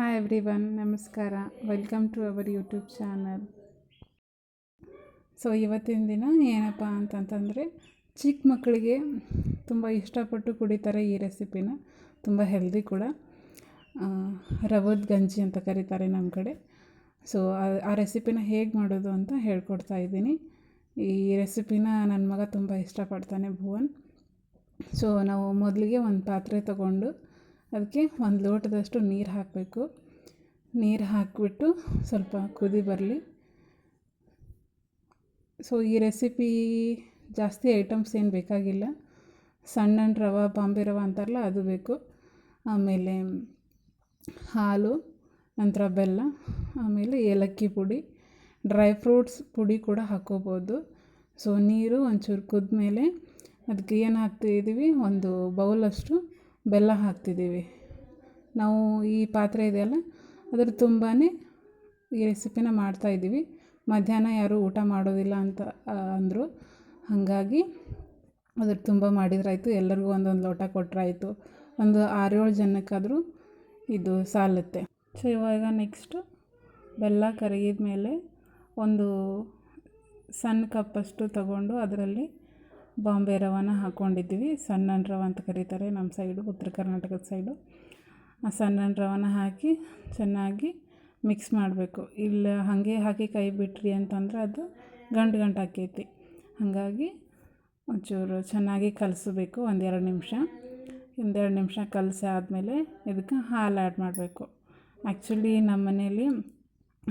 Hi everyone ನಮಸ್ಕಾರ. Welcome to our YouTube channel so ಇವತ್ತಿನ ದಿನ ಏನಪ್ಪ ಅಂತಂತಂದರೆ, ಚಿಕ್ಕ ಮಕ್ಕಳಿಗೆ ತುಂಬ ಇಷ್ಟಪಟ್ಟು ಕುಡಿತಾರೆ ಈ ರೆಸಿಪಿನ ತುಂಬ ಹೆಲ್ದಿ ಕೂಡ. ರವದ ಗಂಜಿ ಅಂತ ಕರೀತಾರೆ ನಮ್ಮ ಕಡೆ. ಸೊ ಆ ರೆಸಿಪಿನ ಹೇಗೆ ಮಾಡೋದು ಅಂತ ಹೇಳ್ಕೊಡ್ತಾ ಇದ್ದೀನಿ. ಈ ರೆಸಿಪಿನ ನನ್ನ ಮಗ ತುಂಬ ಇಷ್ಟಪಡ್ತಾನೆ ಭುವನ್. ಸೊ ನಾವು ಮೊದಲಿಗೆ ಒಂದು ಪಾತ್ರೆ ತಗೊಂಡು ಅದಕ್ಕೆ ಒಂದು ಲೋಟದಷ್ಟು ನೀರು ಹಾಕಬೇಕು. ನೀರು ಹಾಕಿಬಿಟ್ಟು ಸ್ವಲ್ಪ ಕುದಿ ಬರಲಿ. ಸೊ ಈ ರೆಸಿಪಿ ಜಾಸ್ತಿ ಐಟಮ್ಸ್ ಏನು ಬೇಕಾಗಿಲ್ಲ. ಸಣ್ಣ ರವೆ, ಬಾಂಬೆ ರವೆ ಅಂತಾರಲ್ಲ, ಅದು ಬೇಕು. ಆಮೇಲೆ ಹಾಲು, ನಂತರ ಬೆಲ್ಲ, ಆಮೇಲೆ ಏಲಕ್ಕಿ ಪುಡಿ ಡ್ರೈ ಫ್ರೂಟ್ಸ್ ಪುಡಿ ಕೂಡ ಹಾಕ್ಕೋಬೋದು ಸೊ ನೀರು ಒಂಚೂರು ಕುದ್ಮೇಲೆ ಅದಕ್ಕೆ ಏನು ಹಾಕ್ತಿದ್ದೀವಿ ಒಂದು ಬೌಲಷ್ಟು ಬೆಲ್ಲ ಹಾಕ್ತಿದ್ದೀವಿ. ನಾವು ಈ ಪಾತ್ರೆ ಇದೆಯಲ್ಲ ಅದರ ತುಂಬಾ ಈ ರೆಸಿಪಿನ ಮಾಡ್ತಾಯಿದ್ದೀವಿ ಮಧ್ಯಾಹ್ನ ಯಾರೂ ಊಟ ಮಾಡೋದಿಲ್ಲ ಅಂತ ಅಂದರು. ಹಾಗಾಗಿ ಅದ್ರ ತುಂಬ ಮಾಡಿದ್ರಾಯಿತು. ಎಲ್ಲರಿಗೂ ಒಂದೊಂದು ಲೋಟ ಕೊಟ್ಟರಾಯ್ತು ಒಂದು ಆರೇಳು ಜನಕ್ಕಾದರೂ ಇದು ಸಾಲುತ್ತೆ. ಸೊ, ಇವಾಗ ನೆಕ್ಸ್ಟು ಬೆಲ್ಲ ಕರಗಿದ ಮೇಲೆ ಒಂದು ಸಣ್ಣ ಕಪ್ಪಷ್ಟು ತಗೊಂಡು ಅದರಲ್ಲಿ ಬಾಂಬೆ ರವಾನ ಹಾಕ್ಕೊಂಡಿದ್ದೀವಿ ಸಣ್ಣ ರವ ಅಂತ ಕರೀತಾರೆ ನಮ್ಮ ಸೈಡು, ಉತ್ತರ ಕರ್ನಾಟಕದ ಸೈಡು. ಆ ಸಣ್ಣ ರವಾನ ಹಾಕಿ ಚೆನ್ನಾಗಿ ಮಿಕ್ಸ್ ಮಾಡಬೇಕು. ಇಲ್ಲ, ಹಾಗೆ ಹಾಕಿ ಕೈ ಬಿಟ್ರಿ ಅಂತಂದ್ರೆ ಅದು ಗಂಟು ಗಂಟು ಆಕೈತಿ. ಹಾಗಾಗಿ ಒಂಚೂರು ಚೆನ್ನಾಗಿ ಕಲಸಬೇಕು, ಒಂದೆರಡು ನಿಮಿಷ. ಒಂದೆರಡು ನಿಮಿಷ ಕಲಸಿ ಆದಮೇಲೆ ಇದಕ್ಕೆ ಹಾಲು ಆ್ಯಡ್ ಮಾಡಬೇಕು. ಆ್ಯಕ್ಚುಲಿ ನಮ್ಮ ಮನೇಲಿ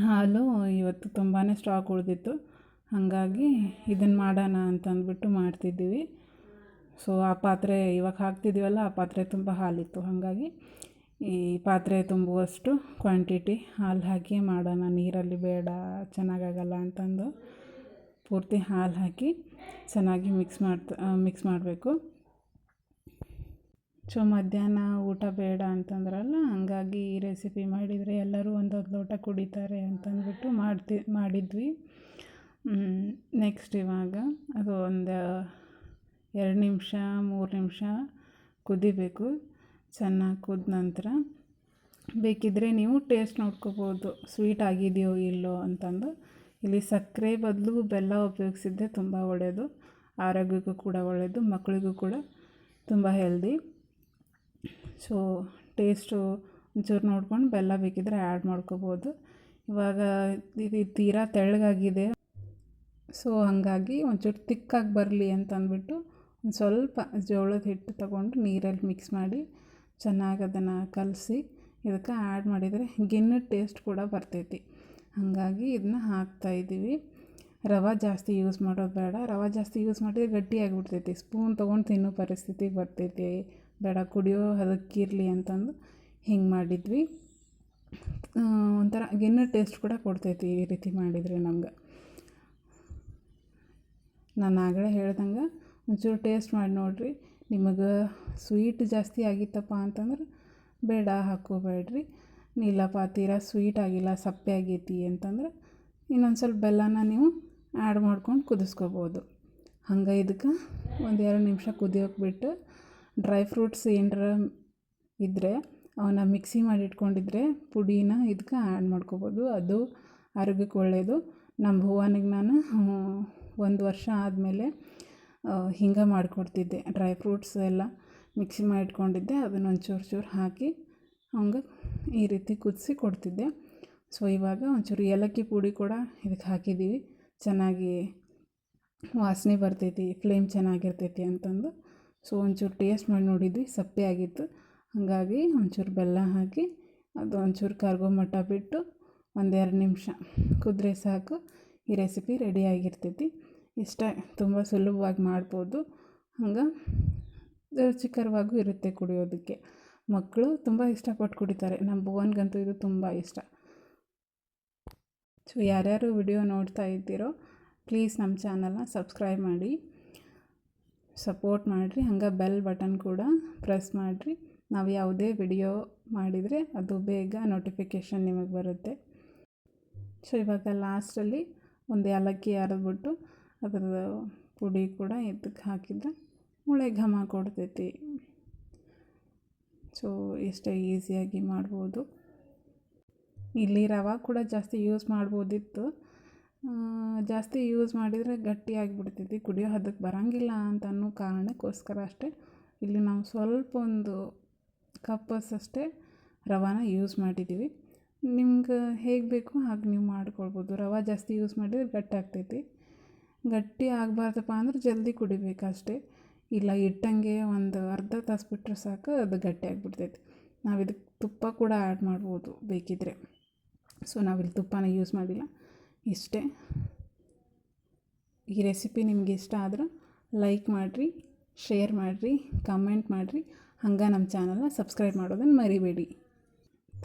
ಹಾಲು ಇವತ್ತು ತುಂಬಾ ಸ್ಟಾಕ್ ಉಳಿದಿತ್ತು. ಹಾಗಾಗಿ ಇದನ್ನು ಮಾಡೋಣ ಅಂತಂದ್ಬಿಟ್ಟು ಮಾಡ್ತಿದ್ದೀವಿ. ಸೊ ಆ ಪಾತ್ರೆ ಇವಾಗ ಹಾಕ್ತಿದ್ದೀವಲ್ಲ, ಆ ಪಾತ್ರೆ ತುಂಬ ಹಾಲಿತ್ತು. ಹಾಗಾಗಿ ಈ ಪಾತ್ರೆ ತುಂಬುವಷ್ಟು ಕ್ವಾಂಟಿಟಿ ಹಾಲು ಹಾಕಿ ಮಾಡೋಣ. ನೀರಲ್ಲಿ ಬೇಡ, ಚೆನ್ನಾಗಾಗಲ್ಲ ಅಂತಂದು ಪೂರ್ತಿ ಹಾಲು ಹಾಕಿ ಚೆನ್ನಾಗಿ ಮಿಕ್ಸ್ ಮಾಡ್ತಾ ಮಿಕ್ಸ್ ಮಾಡಬೇಕು. ಸೊ ಮಧ್ಯಾಹ್ನ ಊಟ ಬೇಡ ಅಂತಂದ್ರಲ್ಲ, ಹಂಗಾಗಿ ಈ ರೆಸಿಪಿ ಮಾಡಿದರೆ ಎಲ್ಲರೂ ಒಂದೊಂದು ಲೋಟ ಕುಡಿತಾರೆ ಅಂತಂದ್ಬಿಟ್ಟು ಮಾಡ್ತಿ, ಮಾಡಿದ್ವಿ. ನೆಕ್ಸ್ಟ್ ಇವಾಗ ಅದು ಒಂದು ಎರಡು ನಿಮಿಷ, ಮೂರು ನಿಮಿಷ ಕುದಿಬೇಕು. ಚೆನ್ನಾಗಿ ಕುದ ನಂತರ ಬೇಕಿದ್ದರೆ ನೀವು ಟೇಸ್ಟ್ ನೋಡ್ಕೋಬೋದು. ಸ್ವೀಟ್ ಆಗಿದೆಯೋ ಇಲ್ಲೋ ಅಂತಂದು. ಇಲ್ಲಿ ಸಕ್ಕರೆ ಬದಲು ಬೆಲ್ಲ ಉಪಯೋಗಿಸಿದ್ದೆ ತುಂಬ ಒಳ್ಳೆಯದು ಆರೋಗ್ಯಕ್ಕೂ ಕೂಡ ಒಳ್ಳೆಯದು ಮಕ್ಕಳಿಗೂ ಕೂಡ ತುಂಬ ಹೆಲ್ದಿ ಸೊ ಟೇಸ್ಟು ಒಂಚೂರು ನೋಡ್ಕೊಂಡು ಬೆಲ್ಲ ಬೇಕಿದ್ದರೆ ಆ್ಯಡ್ ಮಾಡ್ಕೋಬೋದು. ಇವಾಗ ಇದು ತೀರಾ ತೆಳ್ಳಗಾಗಿದೆ. ಸೊ, ಹಾಗಾಗಿ ಒಂಚೂರು ತಿಕ್ಕಾಗಿ ಬರಲಿ ಅಂತಂದ್ಬಿಟ್ಟು ಒಂದು ಸ್ವಲ್ಪ ಜೋಳದ ಹಿಟ್ಟು ತಗೊಂಡು ನೀರಲ್ಲಿ ಮಿಕ್ಸ್ ಮಾಡಿ ಚೆನ್ನಾಗಿ ಅದನ್ನು ಕಲಸಿ ಇದಕ್ಕೆ ಆ್ಯಡ್ ಮಾಡಿದರೆ ಗಿನ್ನ ಟೇಸ್ಟ್ ಕೂಡ ಬರ್ತೈತಿ. ಹಾಗಾಗಿ ಇದನ್ನ ಹಾಕ್ತಾಯಿದ್ದೀವಿ ರವೆ ಜಾಸ್ತಿ ಯೂಸ್ ಮಾಡೋದು ಬೇಡ. ರವೆ ಜಾಸ್ತಿ ಯೂಸ್ ಮಾಡಿದರೆ ಗಟ್ಟಿಯಾಗಿಬಿಡ್ತೈತಿ ಸ್ಪೂನ್ ತೊಗೊಂಡು ತಿನ್ನೋ ಪರಿಸ್ಥಿತಿ ಬರ್ತೈತಿ. ಬೇಡ, ಕುಡಿಯೋ ಅದಕ್ಕಿರಲಿ ಅಂತಂದು ಹಿಂಗೆ ಮಾಡಿದ್ವಿ. ಒಂಥರ ಗಿನ್ನ ಟೇಸ್ಟ್ ಕೂಡ ಕೊಡ್ತೈತಿ ಈ ರೀತಿ ಮಾಡಿದರೆ ನಮ್ಗೆ. ನಾನು ಆಗಲೇ ಹೇಳ್ದಂಗೆ ಒಂಚೂರು ಟೇಸ್ಟ್ ಮಾಡಿ ನೋಡಿರಿ. ನಿಮಗೆ ಸ್ವೀಟ್ ಜಾಸ್ತಿ ಆಗಿತ್ತಪ್ಪ ಅಂತಂದ್ರೆ ಬೇಡ ಹಾಕ್ಕೋಬೇಡ್ರಿ ಇಲ್ಲಪ್ಪ ತೀರಾ ಸ್ವೀಟ್ ಆಗಿಲ್ಲ, ಸಪ್ಪೆ ಆಗೈತಿ ಅಂತಂದ್ರೆ ಇನ್ನೊಂದು ಸ್ವಲ್ಪ ಬೆಲ್ಲನ ನೀವು ಆ್ಯಡ್ ಮಾಡ್ಕೊಂಡು ಕುದಿಸ್ಕೋಬೋದು. ಹಂಗೆ ಇದಕ್ಕೆ ಒಂದು ಎರಡು ನಿಮಿಷ ಕುದಿಯೋಕೆ ಬಿಟ್ಟು ಡ್ರೈ ಫ್ರೂಟ್ಸ್ ಏನರ ಇದ್ದರೆ ಅವನ್ನ ಮಿಕ್ಸಿ ಮಾಡಿ ಇಟ್ಕೊಂಡಿದ್ರೆ ಪುಡಿನ ಇದಕ್ಕೆ ಆ್ಯಡ್ ಮಾಡ್ಕೋಬೋದು. ಅದು ಆರೋಗ್ಯಕ್ಕೆ ಒಳ್ಳೆಯದು ನಮ್ಮ ಭುವನಿಗೆ ನಾನು ಒಂದು ವರ್ಷ ಆದಮೇಲೆ ಹಿಂಗೆ ಮಾಡಿಕೊಡ್ತಿದ್ದೆ. ಡ್ರೈ ಫ್ರೂಟ್ಸ್ ಎಲ್ಲ ಮಿಕ್ಸಿ ಮಾಡಿ ಇಟ್ಕೊಂಡಿದ್ದೆ ಅದನ್ನು ಒಂದು ಚೂರು ಚೂರು ಹಾಕಿ ಹಂಗೆ ಈ ರೀತಿ ಕುದಿಸಿ ಕೊಡ್ತಿದ್ದೆ. ಸೊ ಇವಾಗ ಒಂಚೂರು ಏಲಕ್ಕಿ ಪುಡಿ ಕೂಡ ಇದಕ್ಕೆ ಹಾಕಿದ್ದೀವಿ. ಚೆನ್ನಾಗಿ ವಾಸನೆ ಬರ್ತೈತಿ ಫ್ಲೇಮ್ ಚೆನ್ನಾಗಿರ್ತೈತಿ ಅಂತಂದು. ಸೊ ಒಂಚೂರು ಟೇಸ್ಟ್ ಮಾಡಿ ನೋಡಿದ್ವಿ, ಸಪ್ಪೆ ಆಗಿತ್ತು. ಹಾಗಾಗಿ ಒಂಚೂರು ಬೆಲ್ಲ ಹಾಕಿ, ಅದು ಒಂಚೂರು ಕರ್ಗೋ ಮಟ್ಟ ಬಿಟ್ಟು ಒಂದೆರಡು ನಿಮಿಷ. ಕುದ್ರೆ ಸಾಕು. ಈ ರೆಸಿಪಿ ರೆಡಿಯಾಗಿರ್ತೈತಿ ಇಷ್ಟ, ತುಂಬ ಸುಲಭವಾಗಿ ಮಾಡ್ಬೋದು. ಹಂಗೆ ರುಚಿಕರವಾಗೂ ಇರುತ್ತೆ ಕುಡಿಯೋದಕ್ಕೆ. ಮಕ್ಕಳು ತುಂಬ ಇಷ್ಟಪಟ್ಟು ಕುಡಿತಾರೆ. ನಮ್ಮ ಭುವನ್ಗಂತೂ ಇದು ತುಂಬ ಇಷ್ಟ. ಸೊ ಯಾರ್ಯಾರು ವಿಡಿಯೋ ನೋಡ್ತಾ ಇದ್ದೀರೋ ಪ್ಲೀಸ್ ನಮ್ಮ ಚಾನಲ್ನ ಸಬ್ಸ್ಕ್ರೈಬ್ ಮಾಡಿ. ಸಪೋರ್ಟ್ ಮಾಡಿರಿ. ಹಂಗೆ ಬೆಲ್ ಬಟನ್ ಕೂಡ ಪ್ರೆಸ್ ಮಾಡಿರಿ. ನಾವು ಯಾವುದೇ ವಿಡಿಯೋ ಮಾಡಿದರೆ ಅದು ಬೇಗ ನೋಟಿಫಿಕೇಷನ್ ನಿಮಗೆ ಬರುತ್ತೆ. ಸೊ, ಇವಾಗ ಲಾಸ್ಟಲ್ಲಿ ಒಂದು ಏಲಕ್ಕಿ ಅರೆದ್ಬಿಟ್ಟು ಅದರ ಪುಡಿ ಕೂಡ ಇದಕ್ಕೆ ಹಾಕಿದ್ರೆ ಮುಳೆ ಘಮ ಕೊಡ್ತೈತಿ. ಸೊ ಇಷ್ಟೇ ಈಸಿಯಾಗಿ ಮಾಡ್ಬೋದು. ಇಲ್ಲಿ ರವೆ ಕೂಡ ಜಾಸ್ತಿ ಯೂಸ್ ಮಾಡ್ಬೋದಿತ್ತು. ಜಾಸ್ತಿ ಯೂಸ್ ಮಾಡಿದರೆ ಗಟ್ಟಿ ಆಗಿಬಿಡ್ತೈತಿ ಕುಡಿಯೋ ಹದಕ್ಕೆ ಬರೋಂಗಿಲ್ಲ ಅಂತ ಅನ್ನೋ ಕಾರಣಕ್ಕೋಸ್ಕರ ಅಷ್ಟೇ ಇಲ್ಲಿ ನಾವು ಸ್ವಲ್ಪ ಒಂದು ಕಪ್ಪಸ್ ಅಷ್ಟೇ ರವಾನ ಯೂಸ್ ಮಾಡಿದ್ದೀವಿ. ನಿಮ್ಗೆ ಹೇಗೆ ಬೇಕು ಹಾಗೆ ನೀವು ಮಾಡ್ಕೊಳ್ಬೋದು. ರವೆ ಜಾಸ್ತಿ ಯೂಸ್ ಮಾಡಿದ್ರೆ ಗಟ್ಟಿ ಆಗ್ತೈತಿ. ಗಟ್ಟಿ ಆಗಬಾರ್ದಪ್ಪ ಅಂದ್ರೆ ಜಲ್ದಿ ಕುಡಿಬೇಕು ಅಷ್ಟೇ ಇಲ್ಲ ಇಟ್ಟಂಗೆ ಒಂದು ಅರ್ಧ ತಾಸು ಬಿಟ್ಟರೆ ಸಾಕು, ಅದು ಗಟ್ಟಿ ಆಗಿಬಿಡ್ತೈತಿ. ನಾವು ಇದಕ್ಕೆ ತುಪ್ಪ ಕೂಡ ಆ್ಯಡ್ ಮಾಡ್ಬೋದು ಬೇಕಿದ್ದರೆ ಸೊ ನಾವಿಲ್ಲಿ ತುಪ್ಪನ ಯೂಸ್ ಮಾಡಿಲ್ಲ. ಇಷ್ಟೇ. ಈ ರೆಸಿಪಿ ನಿಮ್ಗೆ ಇಷ್ಟ ಆದ್ರೆ ಲೈಕ್ ಮಾಡಿರಿ ಶೇರ್ ಮಾಡಿರಿ ಕಮೆಂಟ್ ಮಾಡಿರಿ. ಹಂಗೆ ನಮ್ಮ ಚಾನಲ್ನ ಸಬ್ಸ್ಕ್ರೈಬ್ ಮಾಡೋದನ್ನು ಮರಿಬೇಡಿ.